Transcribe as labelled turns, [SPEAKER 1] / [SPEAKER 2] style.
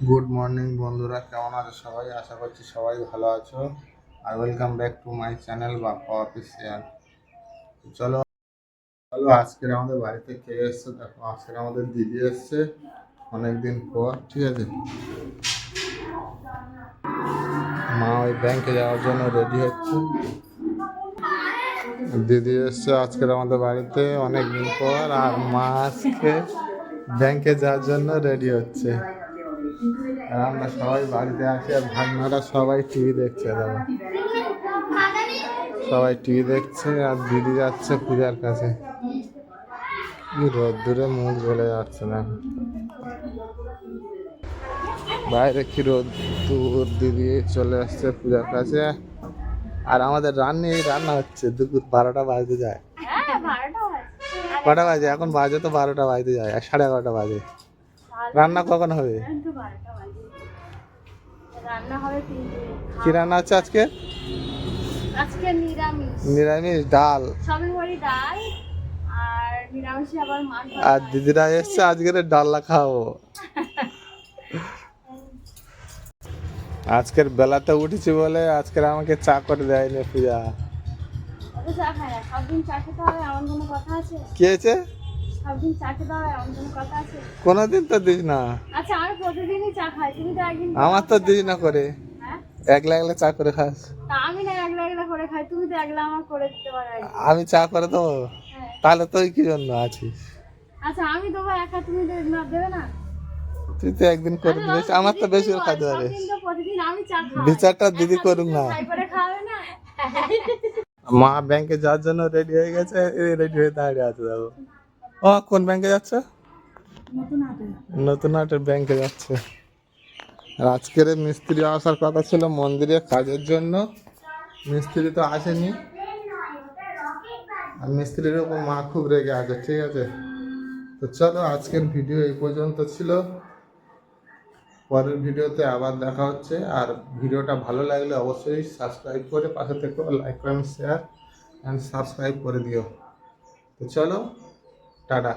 [SPEAKER 1] Good morning বন্ধুরা। কেমন আছো সবাই? আশা করছি সবাই ভালো আছো। আর welcome back to my channel Bappa official চলো চলো আজকের আমাদের বাড়িতে কে এসছে? দেখো, আজকের আমাদের দিদি এসছে অনেকদিন পর, ঠিক আছে? মা ওই ব্যাংকে যাওয়ার জন্য রেডি হচ্ছে। দিদি এসছে আজকের আমাদের বাড়িতে অনেকদিন পর, আর মা আজকে ব্যাংকে যাওয়ার জন্য রেডি হচ্ছে। আর আমরা সবাই বাড়িতে আছি আর ভাগনারা সবাই টিভি দেখছে দাদা। সবাই টিভি দেখছে আর দিদি যাচ্ছে পূজার কাছে। রোদ্দুরে মুখ জ্বলে যাচ্ছে না বাইরে কি রোদ্দুর দিদি চলে আসছে পূজার কাছে। আর আমাদের রান্না এই রান্না হচ্ছে দুপুর বারোটা বাজতে যায়।
[SPEAKER 2] হ্যাঁ বারোটা
[SPEAKER 1] কটা বাজে এখন বাজে তো বারোটা বাজতে যায় আর সাড়ে এগারোটা বাজে। রান্না কখন হবে?
[SPEAKER 2] রান্না
[SPEAKER 1] কি রান্না হচ্ছে আজকে?
[SPEAKER 2] আজকে নিরামিষ।
[SPEAKER 1] নিরামিষ ডাল।
[SPEAKER 2] সবের ডাল আর নিরামিষে আবার মাছ
[SPEAKER 1] আর দিদিরা এসছে আজকের ডাল্লা খাব। আজকের বেলাতে উঠেছি বলে আজকের আমাকে চা করে দেয়নি পূজা
[SPEAKER 2] কথা আছে? চা খেতে এমন কোনো কথা আছে?
[SPEAKER 1] কোনোদিন তো দিস না।
[SPEAKER 2] আচ্ছা আমি প্রতিদিনই চা খাই তুমি তো একদিন
[SPEAKER 1] আমার তো দিস না করে।
[SPEAKER 2] হ্যাঁ?
[SPEAKER 1] একলা একলা চা করে খাস।
[SPEAKER 2] আমি না একলা একলা করে খাই তুমি তো একলা আমার করে দিতে পারো
[SPEAKER 1] আমি চা করে দেবো?
[SPEAKER 2] হ্যাঁ।
[SPEAKER 1] তাহলে তুই কি জন্য আছিস?
[SPEAKER 2] আচ্ছা আমি দেবো একা তুমি না দেবে না?
[SPEAKER 1] তুই তো একদিন করে দিস আমার তো বেশি করে খাইতে পারে বিচারটা দিদি করুক না। মা ব্যাংকে যাওয়ার জন্য রেডি হয়ে গেছে রেডি হয়ে দাঁড়িয়ে আছে দেখো। ও কোন ব্যাংকে যাচ্ছে?
[SPEAKER 2] নতুন হাটে
[SPEAKER 1] নতুন হাটের ব্যাংকে যাচ্ছে। আর আজকের মিস্ত্রি আসার কথা ছিল মন্দিরে কাজের জন্য। মিস্ত্রি তো আসেনি। আর মিস্ত্রির উপর মা খুব রেগে আছে ঠিক আছে? তো চলো আজকের ভিডিও এই পর্যন্ত ছিল। পরের ভিডিওতে আবার দেখা হচ্ছে। আর ভিডিওটা ভালো লাগলে অবশ্যই সাবস্ক্রাইব করে পাশে থেকে like comment share and subscribe করে দিও। তো চলো টাটা।